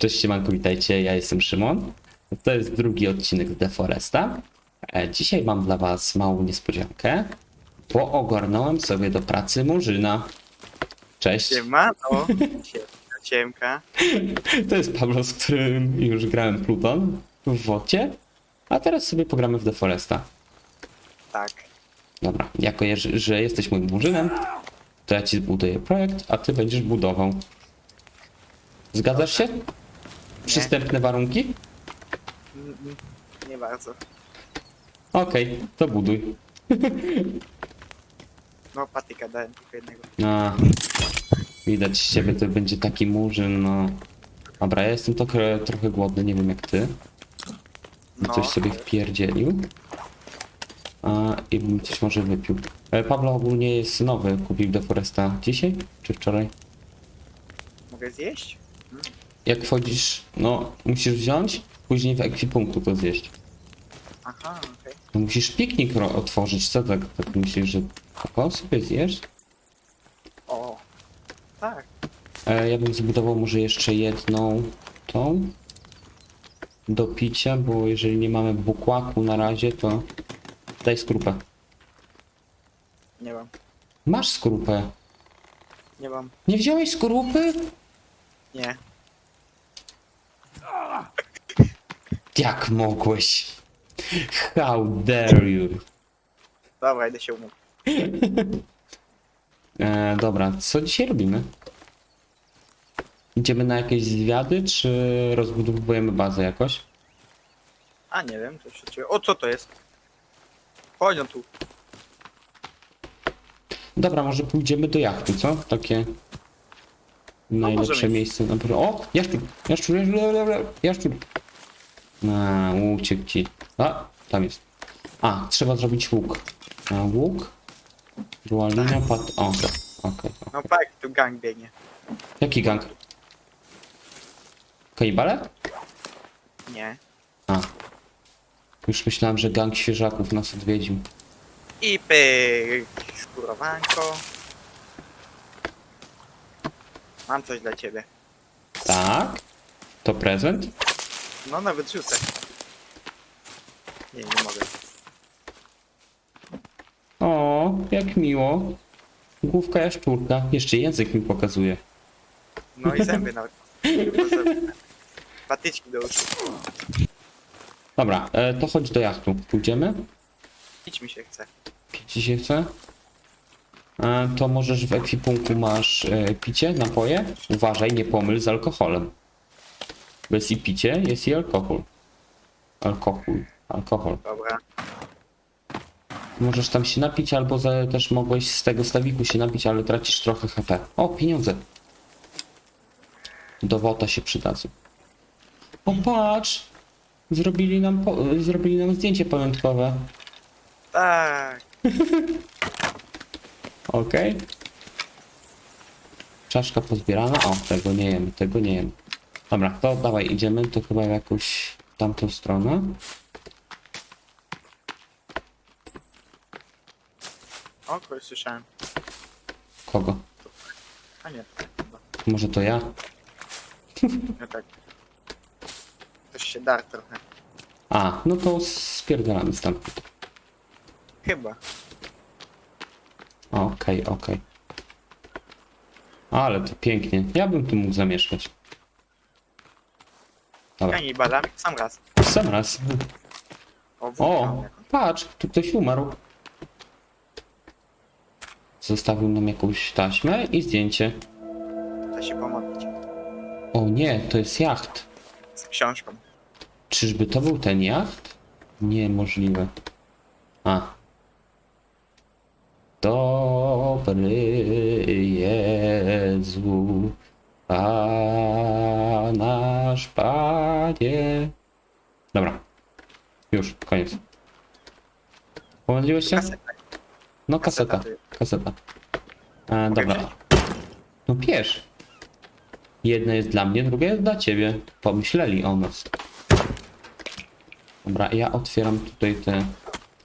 Cześć siemanko, witajcie, ja jestem Szymon. To jest drugi odcinek z The Foresta. E, Dzisiaj mam dla was małą niespodziankę, bo ogarnąłem sobie do pracy murzyna. Cześć, Siemano, siemka, siemka. to jest Pablo, z którym już grałem Pluton w wodzie, a teraz sobie pogramy w The Foresta. Tak, Dobra, jako że jesteś moim murzynem, to ja ci zbuduję projekt, a ty będziesz budował. Zgadzasz się? Przystępne warunki? Mm, mm, nie bardzo. Okej, to buduj. No, patyka dałem tylko jednego. A, widać z ciebie to będzie taki murzyn, no. Dobra, ja jestem trochę, trochę głodny, nie wiem jak ty. No, Coś sobie wpierdzielił. A, I bym coś może wypił. E, Pablo ogólnie jest nowy, kupił do Foresta dzisiaj czy wczoraj? mogę zjeść? Jak wchodzisz, no musisz wziąć, później w ekwipunku to zjeść. Aha, okej. No musisz piknik ro- otworzyć, co tak, tak myślisz, że tylko sobie zjesz? O, tak. E, ja bym zbudował może jeszcze jedną tą do picia, bo jeżeli nie mamy bukłaku na razie, to daj skrupę. Nie mam, Masz skrupę. nie mam, Nie wziąłeś skrupy? nie. Jak mogłeś? How dare you? Dobra, idę się umówić. E, dobra, co dzisiaj robimy? Idziemy na jakieś zwiady, czy rozbudowujemy bazę jakoś? A, nie wiem, coś się czuję. O, co to jest? Chodź no tu. Dobra, może pójdziemy do jachtu, co? Takie najlepsze możemy. miejsce na pewno. O! Jaszczur! Jaszczur! Jaszczur! Jaszczur! A, uciekł ci. A, tam jest. A, trzeba zrobić łuk. A, łuk. Dualina, pat... O, okej. okej. No tak, tu gang biegnie. Jaki gang? Kanibale? Nie. A. Już myślałem, że gang świeżaków nas odwiedził. I pyk, skórowanko. Mam coś dla ciebie. Tak? To prezent? No, nawet rzucę. Nie, nie mogę. O, jak miło. Główka jaszczurka. Jeszcze język mi pokazuje. No i zęby nawet. Patyczki do uszu. Dobra, e, to chodź do jachtu. Pójdziemy? Pić mi się chce. Pić się chce? E, to możesz w ekwipunku masz e, picie, napoje. Uważaj, nie pomyl z alkoholem. Jest i picie, jest i alkohol. Alkohol. Alkohol. Dobra. Możesz tam się napić, albo za, też mogłeś z tego stawiku się napić, ale tracisz trochę HP. O, pieniądze. Do wota się przydadzą. O, patrz! Zrobili nam, po, zrobili nam zdjęcie pamiątkowe. Tak. Okej. Czaszka pozbierana. O, tego nie jem, tego nie jem. Dobra, to dawaj, idziemy. To chyba w jakąś tamtą stronę. O, kogoś słyszałem. Kogo? A nie, chyba. Może to ja? No tak. Ktoś się dar trochę. A, no to spierdalamy stamtąd. Chyba. Okej, okej. Ale to pięknie. Ja bym tu mógł zamieszkać. Dobra, Kanibalami sam raz. sam raz. O, O, patrz, tu ktoś umarł. Zostawił nam jakąś taśmę i zdjęcie. Da się pomodlić. O nie, to jest jacht. Z książką. Czyżby to był ten jacht? Niemożliwe. A. Dobry Jezu, a nasz Panie. Dobra. Już, koniec. Pomodliłeś się? Kaseta. No kaseta, Kaseta. E, dobra. wziąć? No bierz. Jedna jest dla mnie, druga jest dla ciebie. Pomyśleli o nas. Dobra, ja otwieram tutaj te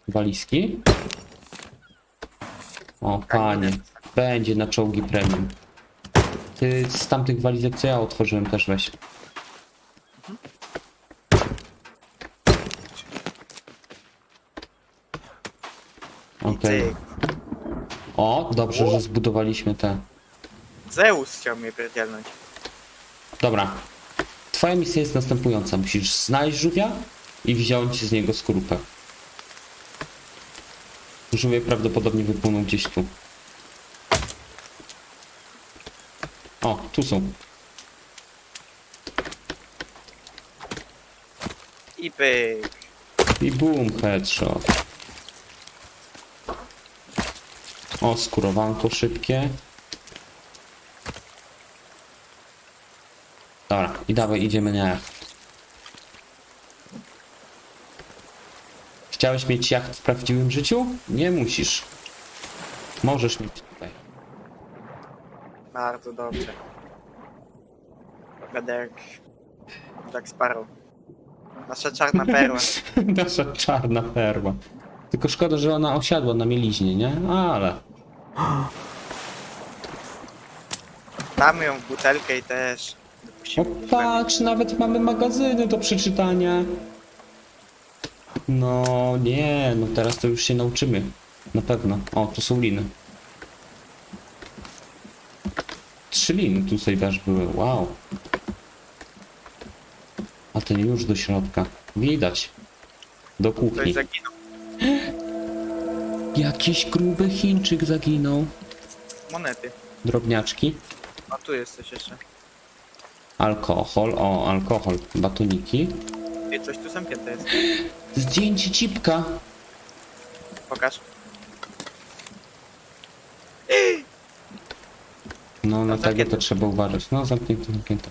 walizki. O, panie. Będzie na czołgi premium. Ty z tamtych walizek, co ja otworzyłem, też weź. Okej. O, dobrze, że zbudowaliśmy te. Zeus chciał mnie pierdzielnąć. Dobra. Twoja misja jest następująca. Musisz znaleźć żółwia i wziąć z niego skorupę. Żółwie prawdopodobnie wypłynął gdzieś tu. O, tu są. I pyk. I boom, headshot. O, skórowanko szybkie. Dobra, i dawaj, idziemy na jacht. Chciałeś mieć jacht w prawdziwym życiu? Nie musisz. Możesz mieć tutaj. Bardzo dobrze. Będę jak Jack Sparrow. Nasza czarna perła. Nasza czarna perła. Tylko szkoda, że ona osiadła na mieliźnie, nie? Ale. Damy ją w butelkę i też O, dopuścimy patrz, nawet mamy magazyny do przeczytania. No nie, no teraz to już się nauczymy. Na pewno. O, tu są liny. Trzy liny tutaj też były, wow. A ten już do środka. Widać. Do Ktoś kuchni. zaginął. Jakiś gruby Chińczyk zaginął. Monety. Drobniaczki. A tu jest coś jeszcze. Alkohol, o, alkohol. Batoniki. I coś tu zamknięte jest. Zdjęcie cipka. Pokaż. No, na tego to trzeba uważać. No, zamknięte, zamknięte.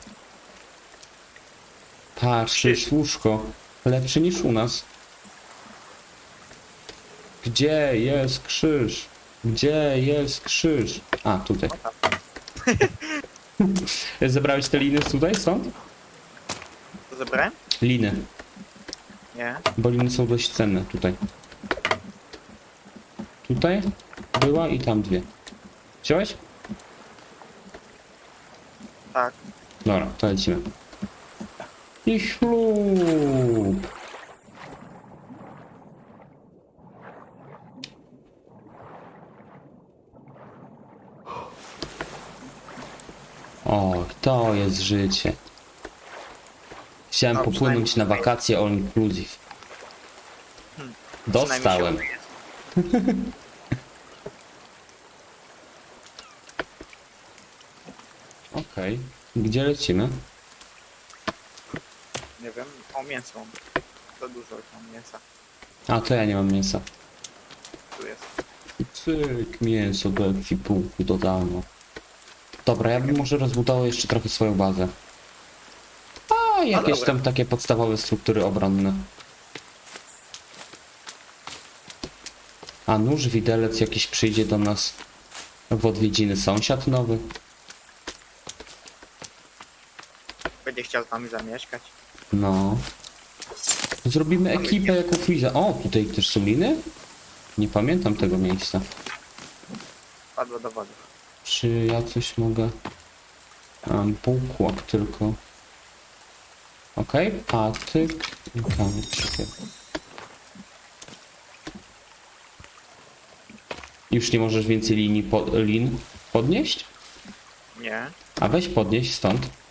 Patrz, jest łóżko. Lepsze niż u nas. Gdzie jest krzyż? Gdzie jest krzyż? A, tutaj. Zebrałeś te liny tutaj, stąd? To zebrałem? Liny. Nie. Bo liny są dość cenne tutaj. Tutaj była i tam dwie. Wziąłeś? Tak. Dobra, to lecimy. I ślub. O, to jest życie. Chciałem No, popłynąć na przynajmniej- wakacje all inclusive. Hmm, Dostałem. Przynajmniej się Okej. Gdzie lecimy? Nie wiem. O mięso. mam. Za dużo mam mięsa. A, to ja nie mam mięsa. Tu jest. Cyk, mięso do ekwipunku dodano. Dobra, ja bym może rozbudował jeszcze trochę swoją bazę. A, jakieś dobra. tam takie podstawowe struktury obronne. A nóż widelec jakiś przyjdzie do nas w odwiedziny sąsiad nowy. Będzie chciał z nami zamieszkać. No. Zrobimy ekipę jako Friza. O, tutaj też są liny? Nie pamiętam tego miejsca. Padło do wody. Czy ja coś mogę... Mam półkłak tylko. Okej, patyk i kamyczek. Już nie możesz więcej linii po, lin podnieść? Nie. A weź podnieść stąd.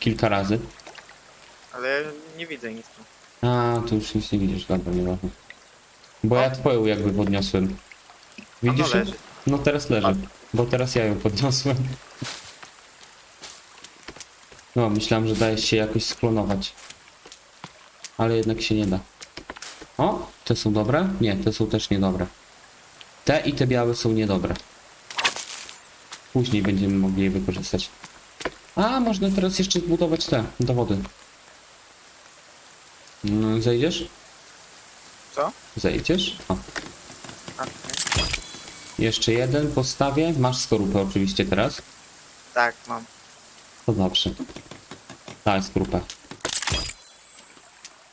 Kilka razy. Ale nie widzę nic tu. A, tu już nic nie widzisz, dobra, nieważne. Bo ja twoją jakby podniosłem. Widzisz? Ją? leży. No teraz leży, bo teraz ja ją podniosłem. No, myślałem, że daje się jakoś sklonować. Ale jednak się nie da. O, te są dobre? Nie, te są też niedobre. Te i te białe są niedobre. Później będziemy mogli je wykorzystać. A, można teraz jeszcze zbudować te dowody. No, zejdziesz? Co? Zejdziesz? O. A, nie. Jeszcze jeden postawię. Masz skorupę oczywiście teraz. Tak, mam. To dobrze. Daj skorupę.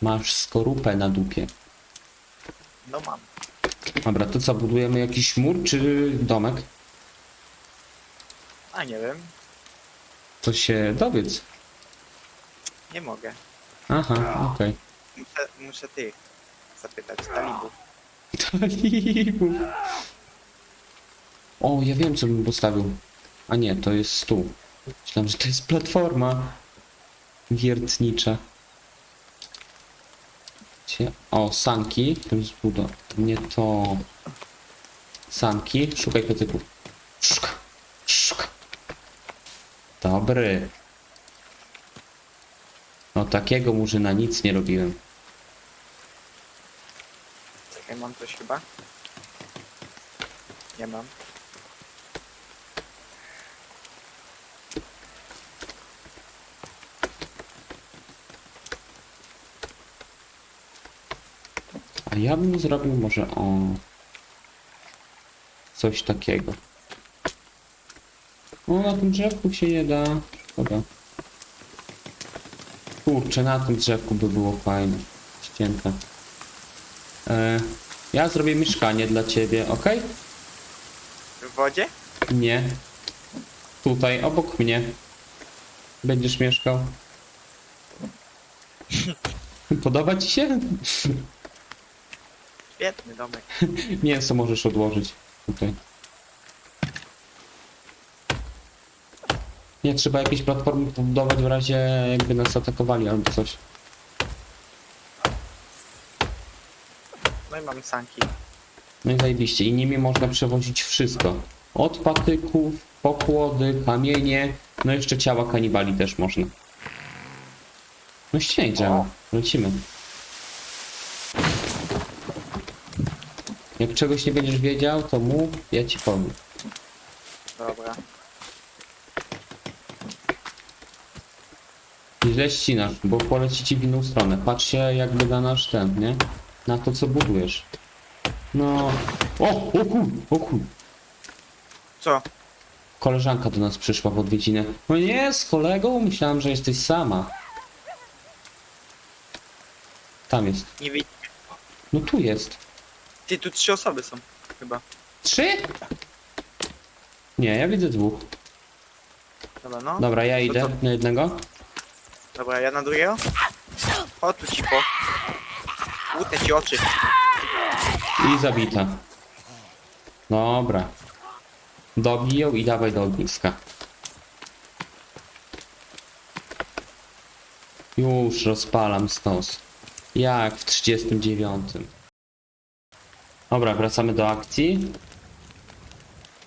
Masz skorupę na dupie. No mam. Dobra, to co, budujemy jakiś mur czy domek? A nie wiem. To się dowiedz. Nie mogę. Aha, okej. Muszę, muszę tych zapytać, talibów. Talibów. O, ja wiem co bym postawił. A nie, to jest stół. Myślałem, że to jest platforma wiertnicza. O, sanki. To jest budo. Nie to. Sanki. Szukaj kotyków. Szuka. Dobry. No takiego murzyna nic nie robiłem. Czekaj, mam coś chyba? Nie mam. A ja bym zrobił może o coś takiego. O, na tym drzewku się nie da. Szkoda. Kurczę, na tym drzewku by było fajne. Ścięte. E, ja zrobię mieszkanie dla ciebie, ok? W wodzie? Nie. Tutaj, obok mnie. Będziesz mieszkał. Podoba ci się? Świetny domek. Mięso możesz odłożyć tutaj. Nie, trzeba jakieś platformy pobudować w razie jakby nas atakowali albo coś. No i mam sanki. No i zajebiście. I nimi można przewozić wszystko. Od patyków, pokłody, kamienie, no jeszcze ciała kanibali też można. No ścień drzewo. Lecimy. Jak czegoś nie będziesz wiedział, to mów, ja ci powiem. Dobra. Źle ścinasz, bo poleci ci w inną stronę. Patrz się jakby na nasz ten, nie? Na to co budujesz. No. O! O chuj! O chuj! Co? Koleżanka do nas przyszła w odwiedzinę. No nie, z kolegą? Myślałem, że jesteś sama. Tam jest. Nie widzę. No tu jest. Ty, tu trzy osoby są. Chyba. Trzy? Nie, ja widzę dwóch. Dobra, no. Dobra, ja idę co? na jednego. Dobra, ja na drugiego. O, tu ci po. Łutę ci oczy. I zabita. Dobra. Dobij ją i dawaj do ogniska. Już rozpalam stos. Jak w 39. Dobra, wracamy do akcji.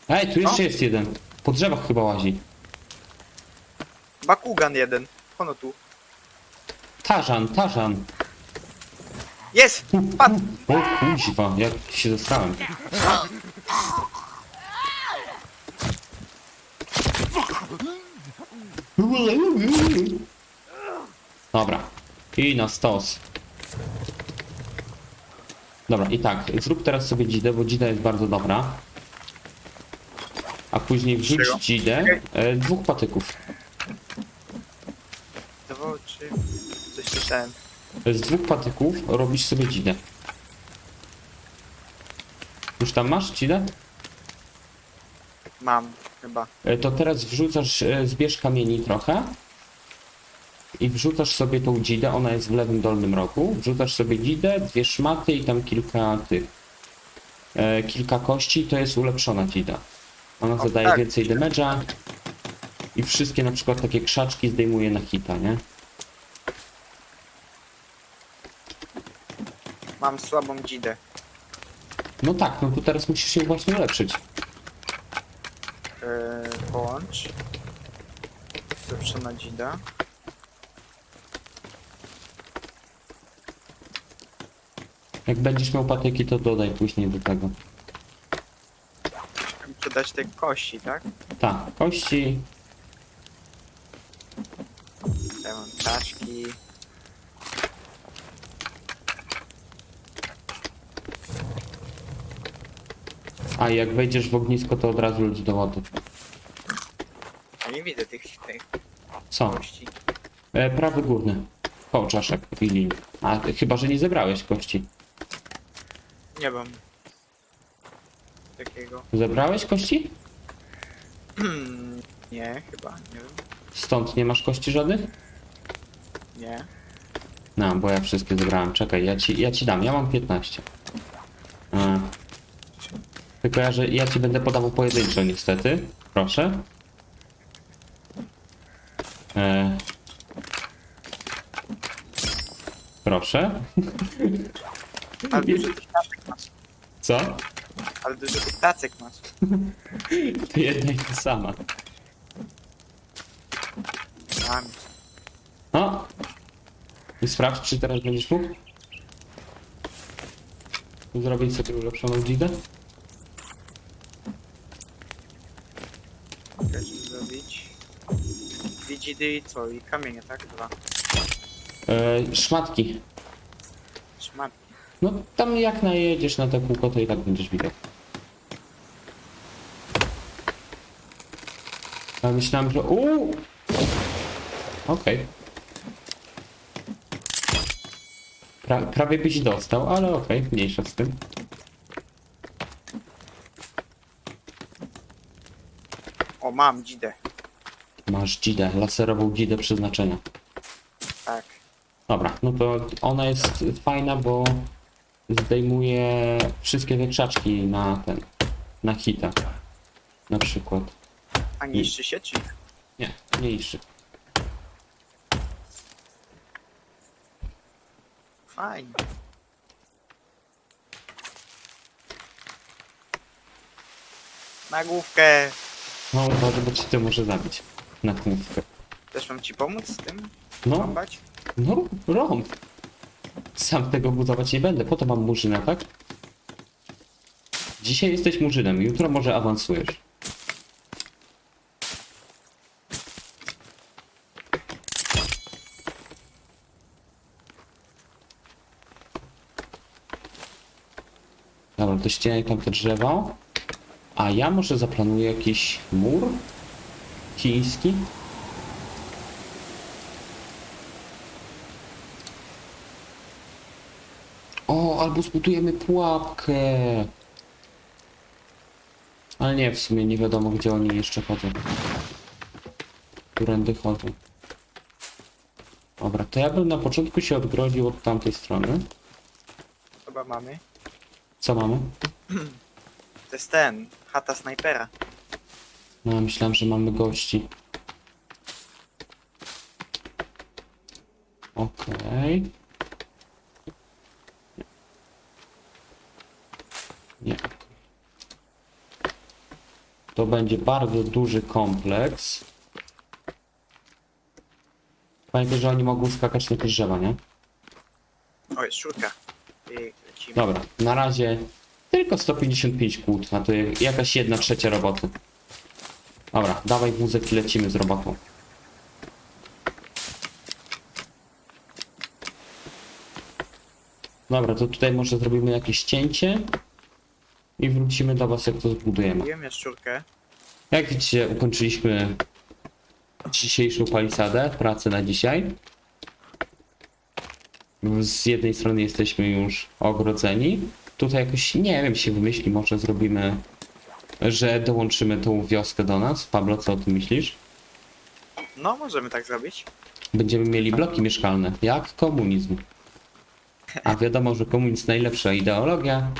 Ej, tu jeszcze jest jeden. Po drzewach chyba łazi. Bakugan jeden. Ono tu. Tarzan, tarzan. Jest! Padł! O kuźwa, jak się zastałem. Dobra. I na stos. Dobra, i tak, zrób teraz sobie dzidę, bo dzida jest bardzo dobra. A później wrzuć Czego? dzidę e, dwóch patyków. To czy... Słyszałem. Z dwóch patyków robisz sobie dzidę. Już tam masz dzidę? Mam. Chyba. E, To teraz wrzucasz, e, zbierz kamieni trochę i wrzucasz sobie tą dzidę, ona jest w lewym dolnym rogu. Wrzucasz sobie dzidę, dwie szmaty i tam kilka tych, e, kilka kości, to jest ulepszona dzida. Ona O, zadaje tak. więcej damage'a i wszystkie na przykład takie krzaczki zdejmuje na hita, nie? Mam słabą dzidę. No tak, no to teraz musisz się właśnie ulepszyć. Yy, połącz. Lepszona dzida. Jak będziesz miał patyki, to dodaj później do tego. Muszę dać te kości, tak? Tak, kości, Ja mam czaszki. A jak wejdziesz w ognisko, to od razu leć do wody. Ja nie widzę tych, tych Co? kości. E, prawy górny. Koło czaszek i linii. A ty, chyba, że nie zebrałeś kości. Nie mam. Takiego. Zebrałeś kości? nie, chyba. Nie wiem. Stąd nie masz kości żadnych? Nie. No, bo ja wszystkie zebrałem. Czekaj, ja ci, ja ci dam. Ja mam 15. Tylko ja, że ja ci będę podawał pojedynczo niestety. Proszę. E... Proszę. Ale dużo tych tacek masz. Co? Ale dużo tych tacek masz. To jedna i ta sama. Mam. O! I sprawdź, czy teraz będziesz mógł zrobić sobie ulepszoną dzidę. Też zrobić. Dwie dzidy i co? I kamienie, tak? Dwa. E, szmatki. Szmat. No tam jak najedziesz na te kółko, to i tak będziesz widać. Ja myślałem, że... Uuu! Okej. Pra, prawie byś dostał, ale okej, mniejsza z tym. O, mam dzidę. Masz dzidę, laserową dzidę przeznaczenia. Tak. Dobra, no to ona jest fajna, bo zdejmuje wszystkie te krzaczki na ten, na hita. Na przykład. A niszczy się czy nie? Nie, mniejszy. Fajnie. Na główkę. No uważaj, bo ci to może zabić. Na główkę. Też mam ci pomóc z tym? No, Rąbać? no, rąb. Sam tego budować nie będę, po to mam murzyna, tak? Dzisiaj jesteś murzynem, jutro może awansujesz. Dobra, to ścinaj tam te drzewa. A ja może zaplanuję jakiś mur chiński. O, albo zbudujemy pułapkę. Ale nie, w sumie nie wiadomo, gdzie oni jeszcze chodzą. Którędy chodzą. Dobra, to ja bym na początku się odgrodził od tamtej strony. Chyba mamy. Co mamy? To jest ten. Chata snajpera. No, myślałem, że mamy gości. Okej. Nie. To będzie bardzo duży kompleks. Pamiętaj, że oni mogą skakać na te drzewa, nie? O, jest szurka. I lecimy. Dobra, na razie tylko 155 kłód, a to jakaś jedna trzecia roboty. Dobra, dawaj wózek i lecimy z robotą. Dobra, to tutaj może zrobimy jakieś cięcie i wrócimy do was, jak to zbudujemy. Wiem jaszczurkę. Jak widzicie, ukończyliśmy dzisiejszą palisadę, pracę na dzisiaj. Z jednej strony jesteśmy już ogrodzeni. Tutaj jakoś, nie wiem, się wymyśli, może zrobimy, że dołączymy tą wioskę do nas. Pablo, co o tym myślisz? No, możemy tak zrobić. Będziemy mieli bloki mieszkalne, jak komunizm. A wiadomo, że komunizm najlepsza ideologia.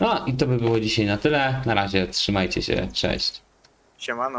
No i to by było dzisiaj na tyle. Na razie trzymajcie się, cześć. Siemano.